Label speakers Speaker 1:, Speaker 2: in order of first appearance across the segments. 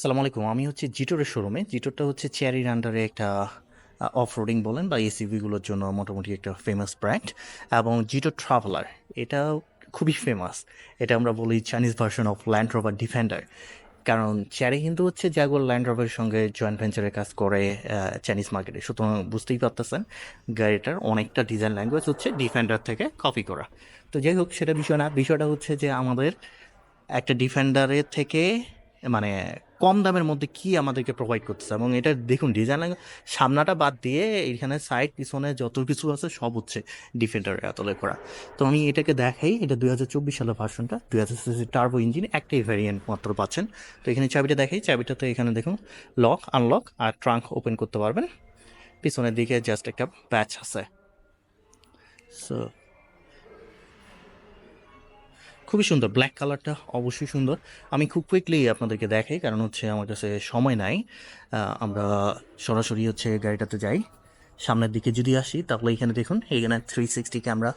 Speaker 1: সালাম আলাইকুম আমি হচ্ছে জিটোরের শোরুমে। জিটোরটা হচ্ছে চেয়ারির আন্ডারে একটা অফ রোডিং বলেন বা এসিভিগুলোর জন্য মোটামুটি একটা ফেমাস ব্র্যান্ড এবং জিটো ট্রাভেলার এটা খুবই ফেমাস এটা আমরা বলি Chinese version of Land Rover Defender কারণ চেয়ারি কিন্তু হচ্ছে জাগোর ল্যান্ড রোভারের সঙ্গে জয়েন্ট ভেঞ্চারের কাজ করে চাইনিজ মার্কেটে সুতরাং বুঝতেই পারতেছেন, গাড়িটার অনেকটা ডিজাইন ল্যাঙ্গুয়েজ হচ্ছে ডিফেন্ডার থেকে কপি করা। তো যাই হোক, সেটা বিষয় না, বিষয়টা হচ্ছে যে আমাদের একটা ডিফেন্ডারের থেকে মানে কম দামের মধ্যে কি আমাদেরকে প্রোভাইড করতেছে? এবং এটা দেখুন ডিজাইন সামনাটা বাদ দিয়ে এখানে সাইড পিছনে যত কিছু আছে সব হচ্ছে ডিফেন্ডারের আতলে করা। তো আমি এটাকে দেখাই, এটা দুই হাজার চব্বিশ সালের ভার্সনটা দুই হাজার টার্বো ইঞ্জিন একটাই ভ্যারিয়েন্ট মাত্র পাচ্ছেন। তো এখানে চাবিটা দেখাই, চাবিটাতে এখানে দেখুন লক আনলক আর ট্রাঙ্ক ওপেন করতে পারবেন। পিছনের দিকে জাস্ট একটা প্যাচ আছে। সো খুবই সুন্দর। ব্ল্যাক কালারটা অবশ্যই সুন্দর। আমি খুব কুইকলি আপনাদেরকে দেখাই, কারণ হচ্ছে আমার কাছে সময় নাই। আমরা সরাসরি হচ্ছে গাড়িটাতে যাই। সামনের দিকে যদি আসি, তাহলে এখানে দেখুন, এখানে থ্রি সিক্সটি ক্যামেরা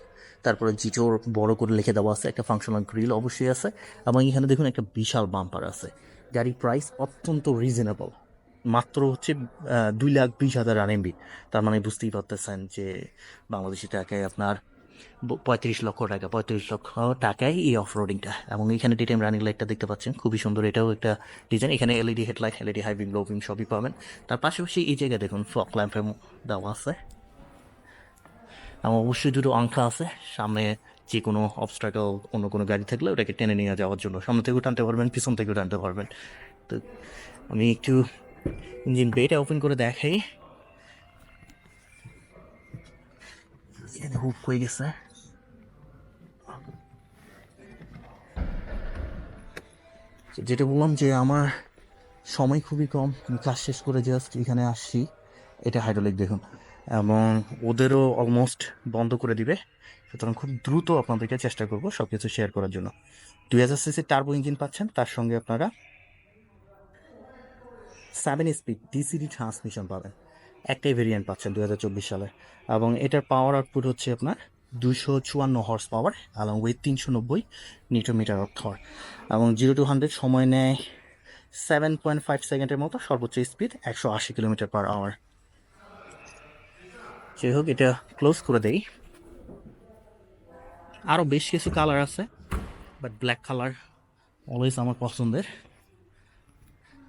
Speaker 1: তারপরে জিটোর বড় করে লিখে দেওয়া আছে, একটা ফাংশনাল গ্রিল অবশ্যই আছে, এবং এখানে দেখুন একটা বিশাল বাম্পার আছে। গাড়ির প্রাইস অত্যন্ত রিজনেবল মাত্র হচ্ছে দুই লাখ বিশ হাজার আরএমবি তার মানে বুঝতেই পারতেছেন যে বাংলাদেশি টাকায় আপনার পঁয়ত্রিশ লক্ষ টাকা, পঁয়ত্রিশ লক্ষ টাকায় এই অফ রোডিংটা এবং এখানে ডিটেম রানিং লাইটটা দেখতে পাচ্ছেন, খুবই সুন্দর, এটাও একটা ডিজাইন এখানে এলইডি হেডলাইট এলইডি হাইভিং লোভিং সবই পাবেন। তার পাশাপাশি এই জায়গায় দেখুন ফক ল্যাম্পের দেওয়া আছে। এবং অবশ্যই দুটো আংখা আছে, সামনে যে কোনো অবস্ট্রাকল অন্য কোনো গাড়ি থাকলে ওটাকে টেনে নিয়ে যাওয়ার জন্য। সামনে থেকেও টানতে পারবেন, পিছন থেকেও টানতে পারবেন। তো আমি একটু ইঞ্জিন বেটা ওপেন করে দেখাই। এখানে হুক হয়ে যেটা বললাম যে আমার সময় খুবই কম কাজ শেষ করে জাস্ট এখানে আসছি। এটা হাইড্রোলিক দেখুন। এবং ওদেরও অলমোস্ট বন্ধ করে দিবে। সুতরাং খুব দ্রুত আপনাদেরকে চেষ্টা করব সব কিছু শেয়ার করার জন্য। দুই হাজার সিসি টার্বো ইঞ্জিন পাচ্ছেন, তার সঙ্গে আপনারা সেভেন স্পিড ডিসিডি ট্রান্সমিশন পাবেন। একটাই ভেরিয়েন্ট পাচ্ছেন দু হাজার চব্বিশ সালে। এবং এটার পাওয়ার আউটপুট হচ্ছে আপনার দুশো চুয়ান্ন হর্স পাওয়ার এবং উইথ তিনশো নব্বই নিটোমিটার অফ থর এবং জিরো টু হান্ড্রেড সময় নেয় সেভেন পয়েন্ট ফাইভ সেকেন্ডের মতো, সর্বোচ্চ স্পিড একশো আশি কিলোমিটার পার আওয়ার যাই হোক, এটা ক্লোজ করে দেই। আরও বেশ কিছু কালার আছে বাট ব্ল্যাক কালার অলওয়েজ আমার পছন্দের।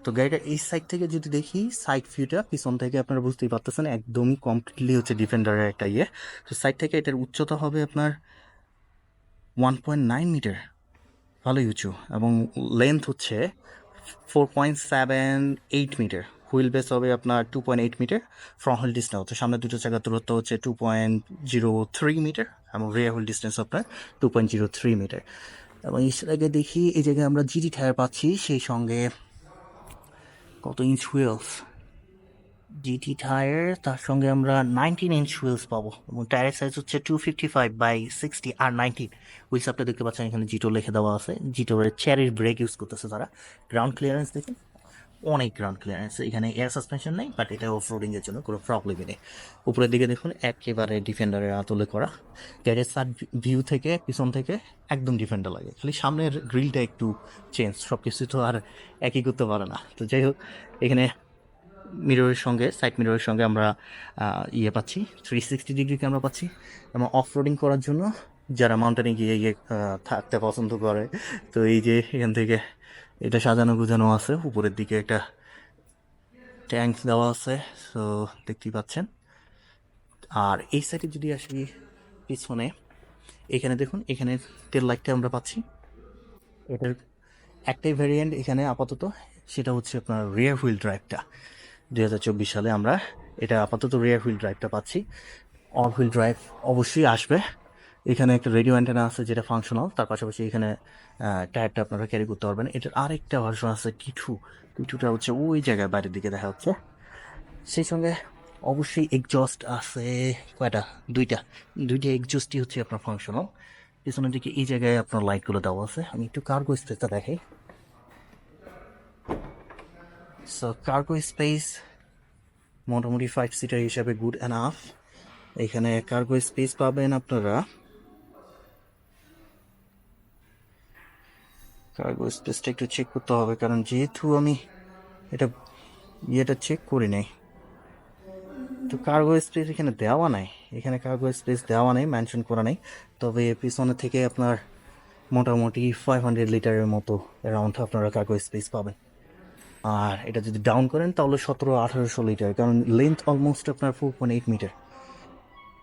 Speaker 1: তো গাড়িটা এই সাইড থেকে যদি দেখি সাইড ভিউটা পিছন থেকে আপনারা বুঝতেই পারতেছেন, একদমই কমপ্লিটলি হচ্ছে ডিফেন্ডারের একটা ইয়ে। তো সাইড থেকে এটার উচ্চতা হবে আপনার ওয়ান পয়েন্ট নাইন মিটার ভালোই উঁচু এবং লেন্থ হচ্ছে four point seven eight metre wheel base হবে আপনার two point eight metre front wheel distance হচ্ছে সামনে দুটো জায়গার দূরত্ব হচ্ছে two point zero three metre এবং রিয়ার হুইল ডিস্টেন্স আপনার two point zero three metre এবং এই জায়গায় দেখি, এই জায়গায় আমরা জিডি টায়ার পাচ্ছি, সেই সঙ্গে কত ইঞ্চ হুইলস জিটি টায়ার তার সঙ্গে আমরা নাইনটিন ইঞ্চ হুইলস পাবো এবং টায়ারের সাইজ হচ্ছে two fifty five by sixty R nineteen wheels আপনি দেখতে পাচ্ছেন এখানে জিটো লিখে দেওয়া আছে। জিটোর চেয়ারের ব্রেক ইউজ করতেছে তারা। গ্রাউন্ড ক্লিয়ারেন্স দেখুন। অনেক গ্রাউন্ড ক্লিয়ারেন্স এখানে এয়ার সাসপেনশন নেই বাট এটা অফ রোডিংয়ের জন্য কোনো প্রবলেমই নেই। উপরের দিকে দেখুন, একেবারে ডিফেন্ডারের আতলে করা। গাড়ির সাইড ভিউ থেকে, পিছন থেকে একদম ডিফেন্ডার লাগে। খালি সামনের গ্রিলটা একটু চেঞ্জ সব কিছু তো আর একই করতে পারে না। তো যাই হোক, এখানে মিররের সঙ্গে সাইড মিররের সঙ্গে আমরা ইয়ে পাচ্ছি। থ্রি সিক্সটি ডিগ্রি ক্যামেরা পাচ্ছি। এবং অফ রোডিং করার জন্য যারা মাউন্টেনে গিয়ে গিয়ে থাকতে পছন্দ করে, তো এই যে এখান থেকে এটা সাজানো গুজানো আছে। উপরের দিকে একটা ট্যাঙ্ক দেওয়া আছে সো দেখতেই পাচ্ছেন। আর এই সাইডে যদি আসি পিছনে, এখানে দেখুন, এখানে তেল লাইটটা আমরা পাচ্ছি। এটার একটাই ভ্যারিয়েন্ট এখানে আপাতত, সেটা হচ্ছে আপনার রিয়ার হুইল ড্রাইভটা দুই হাজার চব্বিশ সালে আমরা এটা আপাতত রিয়ার হুইল ড্রাইভটা পাচ্ছি। অল হুইল ড্রাইভ অবশ্যই আসবে। এখানে একটা রেডিও অ্যান্টেনা আছে যেটা ফাংশনাল তার পাশাপাশি এখানে টায়ারটা আপনারা ক্যারি করতে পারবেন। এটার আরেকটা ভার্সন আছে কিটু কিটুটা হচ্ছে ওই জায়গায় বাইরের দিকে দেখা হচ্ছে সেই সঙ্গে অবশ্যই এক্সজস্ট আছে কয়টা? দুইটা। দুইটা এক্সজস্টই হচ্ছে আপনার ফাংশনাল পিছনের দিকে এই জায়গায় আপনার লাইটগুলো দেওয়া আছে। আমি একটু কার্গো স্পেসটা দেখাই। সো কার্গো স্পেস মোটামুটি ফাইভ সিটার হিসাবে গুড এনাফ এখানে কার্গো স্পেস পাবেন আপনারা কার্গো স্পেসটা একটু চেক করতে হবে, কারণ যেহেতু আমি এটা ইয়েটা চেক করি নাই, তো কার্গো স্পেস এখানে দেওয়া নাই, এখানে কার্গো স্পেস দেওয়া নেই মেনশন করা নেই, তবে পিছনে থেকে আপনার মোটামুটি ফাইভ হান্ড্রেড লিটারের মতো অ্যারাউন্ড আপনারা কার্গো স্পেস পাবেন। আর এটা যদি ডাউন করেন, তাহলে সতেরো, আঠারোশো লিটার কারণ লেন্থ অলমোস্ট আপনার ফোর পয়েন্ট এইট মিটার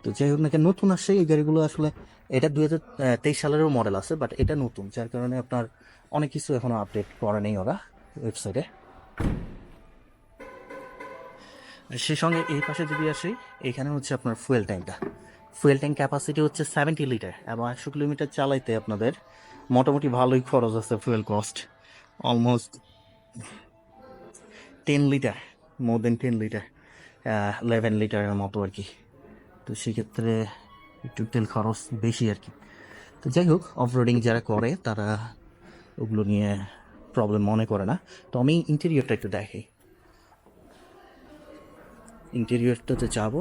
Speaker 1: তো যাই হোক না কেন, নতুন আসছে, এই গাড়িগুলো আসলে এটা দু হাজার তেইশ সালেরও মডেল আছে বাট এটা নতুন, যার কারণে আপনার অনেক কিছু এখনও আপডেট করে নেই ওরা ওয়েবসাইটে সেই সঙ্গে এই পাশে যদি আসি, এখানে হচ্ছে আপনার ফুয়েল ট্যাঙ্কটা ফুয়েল ট্যাঙ্ক ক্যাপাসিটি হচ্ছে সেভেন্টি লিটার এবং একশো কিলোমিটার চালাইতে আপনাদের মোটামুটি ভালোই খরচ আছে fuel cost almost ten litre more then ten litre eleven লিটারের মতো আর কি। তো সেক্ষেত্রে একটু তেল খরচ বেশি আর কি। তো যাই হোক অফরোডিং যারা করে, তারা ওগুলো নিয়ে প্রবলেম মনে করে না। তো আমি ইন্টেরিয়রটা একটু দেখি। ইন্টেরিয়রটাতে যাব,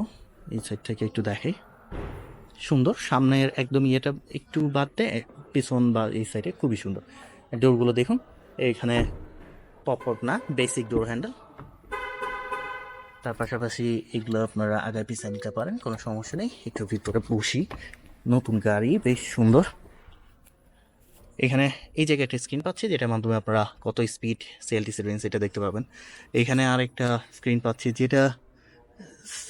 Speaker 1: এই সাইড থেকে একটু দেখাই সুন্দর, সামনের একদম ইয়েটা একটু বাদ দেয় পিছন বা এই সাইডে খুবই সুন্দর। ডোরগুলো দেখুন, এইখানে পপ আপ না বেসিক ডোর হ্যান্ডেল তার পাশাপাশি এগুলো আপনারা আগায় পিছিয়ে নিতে পারেন, কোনো সমস্যা নেই। একটু ভিতরে বসি। নতুন গাড়ি, বেশ সুন্দর। এখানে এই জায়গায় একটা স্ক্রিন পাচ্ছি, যেটার মাধ্যমে আপনারা কত স্পিড সিএলটিসি রেঞ্জ এটা দেখতে পাবেন। এখানে আরেকটা স্ক্রিন পাচ্ছি, যেটা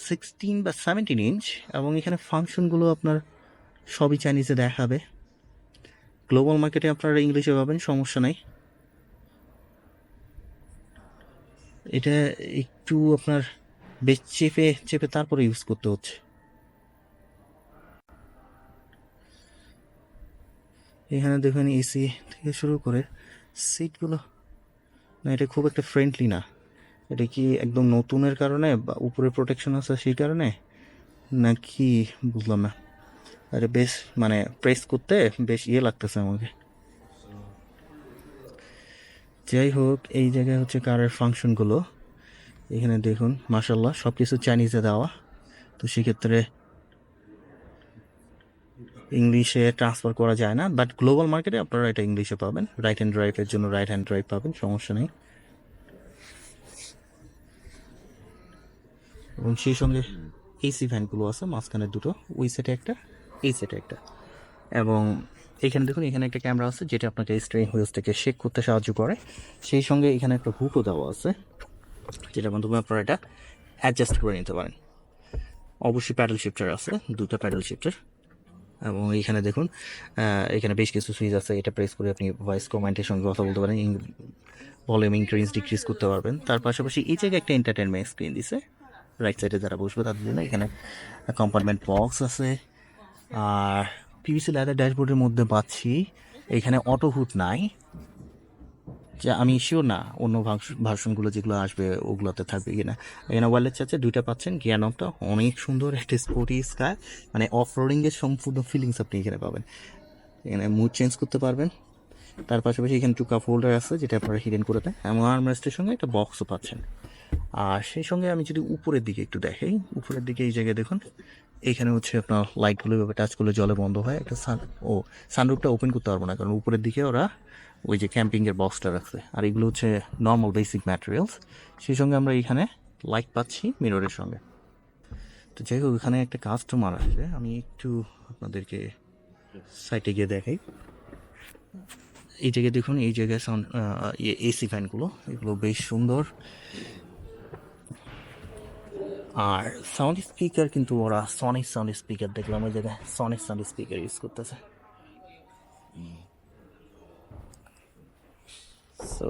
Speaker 1: সিক্সটিন বা সেভেন্টিন ইঞ্চ এবং এখানে ফাংশনগুলো আপনার সবই চাইনিজে দেখাবে। গ্লোবাল মার্কেটে আপনারা ইংলিশে পাবেন, সমস্যা নেই। এটা একটু আপনার বেশ চেপে চেপে তারপরে ইউজ করতে হচ্ছে। এখানে দেখুন এসি থেকে শুরু করে সিটগুলো না, এটা খুব একটা ফ্রেন্ডলি না। এটা কি একদম নতুনের কারণে বা উপরে প্রোটেকশন আছে সেই কারণে? নাকি বুঝলাম না। আরে বেশ মানে প্রেস করতে বেশ ইয়ে লাগতেছে আমাকে। যাই হোক, এই জায়গায় হচ্ছে কারের ফাংশনগুলো এখানে দেখুন মাসাল্লাহ সব কিছু চাইনিজে দেওয়া। তো সেক্ষেত্রে ইংলিশে ট্রান্সফার করা যায় না বাট গ্লোবাল মার্কেটে আপনারা এটা ইংলিশে পাবেন। রাইট হ্যান্ড ড্রাইভের জন্য রাইট হ্যান্ড ড্রাইভ পাবেন, সমস্যা নেই। এবং সেই সঙ্গে এসি ভ্যানগুলো আছে, মাঝখানে দুটো, ওই সেটে একটা, এই সেটে একটা। এবং এখানে দেখুন, এখানে একটা ক্যামেরা আছে, যেটা আপনাকে স্ট্রেন হুইলসটাকে শেক করতে সাহায্য করে। সেই সঙ্গে এখানে একটা হুকও দেওয়া আছে যেটার মাধ্যমে আপনারা এটা অ্যাডজাস্ট করে নিতে পারেন। অবশ্যই প্যাডেল শিফটার আছে, দুটো প্যাডেল শিফটার এবং এইখানে দেখুন এখানে বেশ কিছু সুইচ আছে, এটা প্রেস করে আপনি ভয়েস কমেন্টের সঙ্গে কথা বলতে পারেন ভলিউম ইনক্রিজ ডিক্রিজ করতে পারবেন। তার পাশাপাশি এই জায়গায় একটা এন্টারটেনমেন্ট স্ক্রিন দিছে রাইট সাইডে যারা বসবে তাদের জন্য এখানে কম্পার্টমেন্ট বক্স আছে। আর পিভিসি লেদার ড্যাশবোর্ডের মধ্যে পাচ্ছি, এখানে অটো নাই। যে আমি শিওর না অন্য ভার্সনগুলো যেগুলো আসবে ওগুলোতে থাকবে কিনা। এখানে ওয়ারলেস আছে দুইটা পাচ্ছেন গিয়ানকটা অনেক সুন্দর একটা স্পোর্টি স্কাই মানে অফ রোডিংয়ের সম্পূর্ণ ফিলিংস আপনি এখানে পাবেন। এখানে মুড চেঞ্জ করতে পারবেন। তার পাশাপাশি এখানে টু কাপ হোল্ডার আছে, যেটা আপনারা হিডেন করে দেয় এবং আর্মরেস্টের সঙ্গে একটা বক্সও পাচ্ছেন। আর সেই সঙ্গে আমি যদি উপরের দিকে একটু দেখাই, উপরের দিকে এই জায়গায় দেখুন এইখানে হচ্ছে আপনার লাইটগুলো এভাবে টাচ করলে জলে বন্ধ হয়। একটা সান ও সানরুফটা ওপেন করতে পারব না, কারণ উপরের দিকে ওরা ওই যে ক্যাম্পিংয়ের বক্সটা রাখছে। আর এগুলো হচ্ছে নর্মাল বেসিক ম্যাটেরিয়ালস সেই সঙ্গে আমরা এখানে লাইট পাচ্ছি মিররের সঙ্গে। তো যাই হোক এখানে একটা কাস্টমার আছে আমি একটু আপনাদেরকে সাইটে গিয়ে দেখাই। এই জায়গায় দেখুন, এই জায়গায় সাউন্ড এসি ফ্যানগুলো এগুলো বেশ সুন্দর। আর সাউন্ড স্পিকার কিন্তু ওরা সনিক সাউন্ড স্পিকার দেখলাম ওই জায়গায় সনিক সাউন্ড স্পিকার ইউজ করতেছে। সো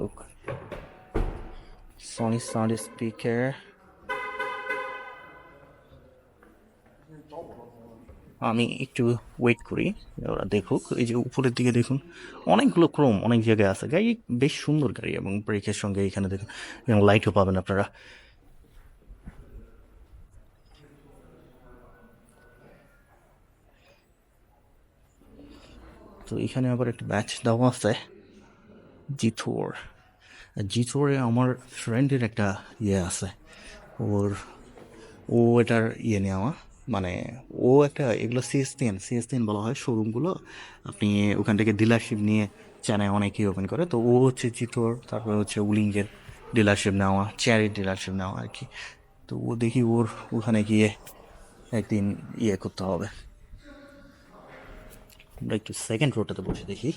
Speaker 1: সনি সাউন্ড স্পিকার আমি একটু ওয়েট করি। ওরা দেখুক। এই যে উপরের দিকে দেখুন, অনেকগুলো ক্রোম অনেক জায়গায় আছে। গাড়ি বেশ সুন্দর গাড়ি এবং ব্রেকের সঙ্গে এখানে দেখুন এবং লাইটও পাবেন আপনারা। তো এখানে আবার একটা ব্যাচ দেওয়া আছে। জিথোর জিথোরে আমার ফ্রেন্ডের একটা ইয়ে আছে। ওর, ও এটার ইয়ে নেওয়া মানে ও একটা এগুলো সিএসটিএন সিএসটিএন বলা হয় শোরুমগুলো আপনি ওখান থেকে ডিলারশিপ নিয়ে চ্যানেল অনেকেই ওপেন করে। তো ও হচ্ছে জিথোর তারপরে হচ্ছে উলিঙ্গের ডিলারশিপ নেওয়া চেয়ারের ডিলারশিপ নেওয়া আর কি তো ও দেখি ওর ওখানে গিয়ে একদিন ইয়ে করতে হবে। আমরা একটু সেকেন্ড রোডটাতে বসে দেখি।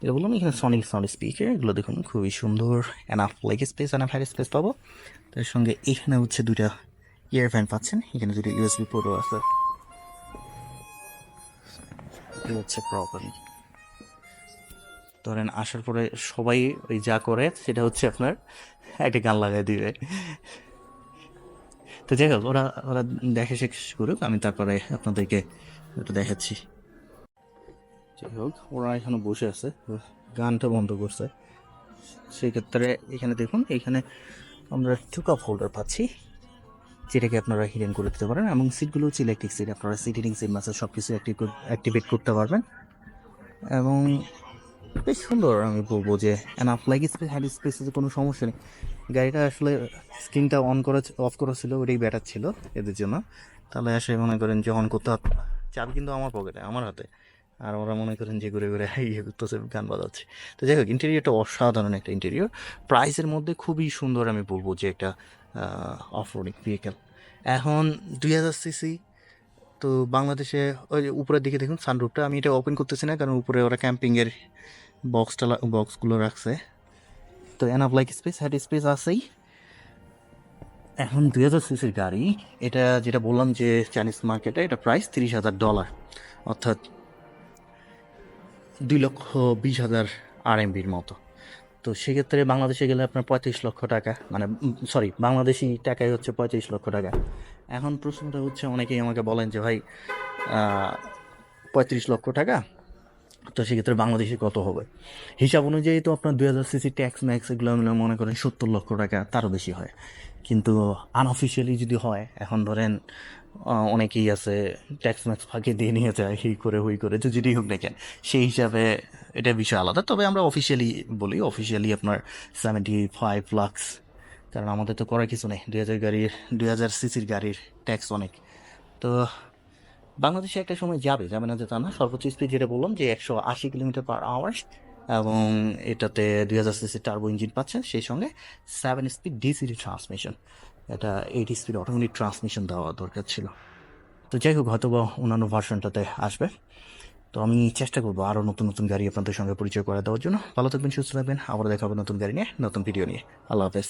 Speaker 1: এটা বললাম এখানে সনিক সাউন্ড স্পিকার এগুলো দেখুন, খুবই সুন্দর enough leg space enough head space পাবো। তার সঙ্গে এখানে হচ্ছে দুইটা ইয়ার ফ্যান পাচ্ছেন, এখানে দুটো ইউএসবি পোর্টও আছে। হচ্ছে প্রবলেম ধরেন, আসার পরে সবাই ওই যা করে, সেটা হচ্ছে আপনার একটা গান লাগাই দিবে। তো যাই হোক, ওরা ওরা দেখে শেষ করুক, আমি তারপরে আপনাদেরকে একটু দেখাচ্ছি। যাই হোক, ওরা এখানে বসে আছে। গানটা বন্ধ করছে। সেক্ষেত্রে এখানে দেখুন, এখানে আমরা টু কাপ হোল্ডার পাচ্ছি, যেটাকে আপনারা হিডেন করে দিতে পারেন এবং সিটগুলো হচ্ছে ইলেকট্রিক সিট আপনারা সিট হিটিং সিট মাসে সব কিছু অ্যাক্টিভেট করতে পারবেন। এবং বেশ সুন্দর, আমি বলব যে এনাফ লাইক স্পেস হ্যাড স্পেসে কোনো সমস্যা নেই। গাড়িটা আসলে স্ক্রিনটা অন করা অফ করা ছিল, ওটাই ব্যাটার ছিল এদের জন্য। তাহলে আসে মনে করেন যে অন করতে চাবি কিন্তু আমার পকেটে আমার হাতে। আর ওরা মনে করেন যে ঘুরে ঘুরে ইয়ে করতেছে, গান বাজাচ্ছে। তো যাই হোক ইন্টেরিয়রটা অসাধারণ একটা ইন্টেরিয়র প্রাইসের মধ্যে খুবই সুন্দর আমি বলব যে একটা অফ রোডিং ভেহিকেল এখন দুই হাজার সিসি তো বাংলাদেশে ওই উপরের দিকে দেখুন সানরুফটা আমি এটা ওপেন করতেছি না, কারণ উপরে ওরা ক্যাম্পিংয়ের বক্সটা বক্সগুলো রাখছে। তো enough like space head space আছেই। এখন দুই হাজার সিসির গাড়ি, এটা যেটা বললাম যে চাইনিজ মার্কেটে এটা প্রাইস তিরিশ হাজার ডলার অর্থাৎ দুই লক্ষ বিশ হাজার আরএমবির মতো। তো সেক্ষেত্রে বাংলাদেশে গেলে আপনার পঁয়ত্রিশ লক্ষ টাকা মানে সরি বাংলাদেশি টাকায় হচ্ছে পঁয়ত্রিশ লক্ষ টাকা। এখন প্রশ্নটা হচ্ছে, অনেকেই আমাকে বলেন যে, ভাই পঁয়ত্রিশ লক্ষ টাকা? তো সেক্ষেত্রে বাংলাদেশে কত হবে? হিসাব অনুযায়ী তো আপনার দুই হাজার সিসি ট্যাক্স, ম্যাক্স এগুলো মনে করেন সত্তর লক্ষ টাকা তারও বেশি হয়। কিন্তু আনঅফিসিয়ালি যদি হয়, এখন ধরেন অনেকেই আছে ট্যাক্স, ম্যাক্স ফাঁকে দিয়ে নিয়ে যায় এই করে, হুই করে, তো যেটাই হোক না কেন, সেই হিসাবে এটা বিষয় আলাদা। তবে আমরা অফিসিয়ালি বলি অফিসিয়ালি আপনার সেভেন্টি ফাইভ লাক্স কারণ আমাদের তো করার কিছু নেই। দুই হাজার গাড়ির, দুই হাজার সিসির গাড়ির ট্যাক্স অনেক। তো বাংলাদেশে একটা সময় যাবে যাবে না যে তা না। সর্বোচ্চ স্পিড যেটা বললাম যে একশো আশি কিলোমিটার পার আওয়ার এবং এটাতে দুই হাজার সিসি টার্বো ইঞ্জিন পাচ্ছেন সেই সঙ্গে সেভেন স্পিড ডিসিডি ট্রান্সমিশন এটা এইট স্পিড অটোমেটিক ট্রান্সমিশন দেওয়া দরকার ছিল। তো যাই হোক হয়তো বা অন্যান্য ভার্সনটাতে আসবে। তো আমি চেষ্টা করব আরও নতুন নতুন গাড়ি আপনাদের সঙ্গে পরিচয় করে দেওয়ার জন্য। ভালো থাকবেন, সুস্থ থাকবেন। আবার দেখা হবে নতুন গাড়ি নিয়ে, নতুন ভিডিও নিয়ে। আল্লাহ হাফেজ।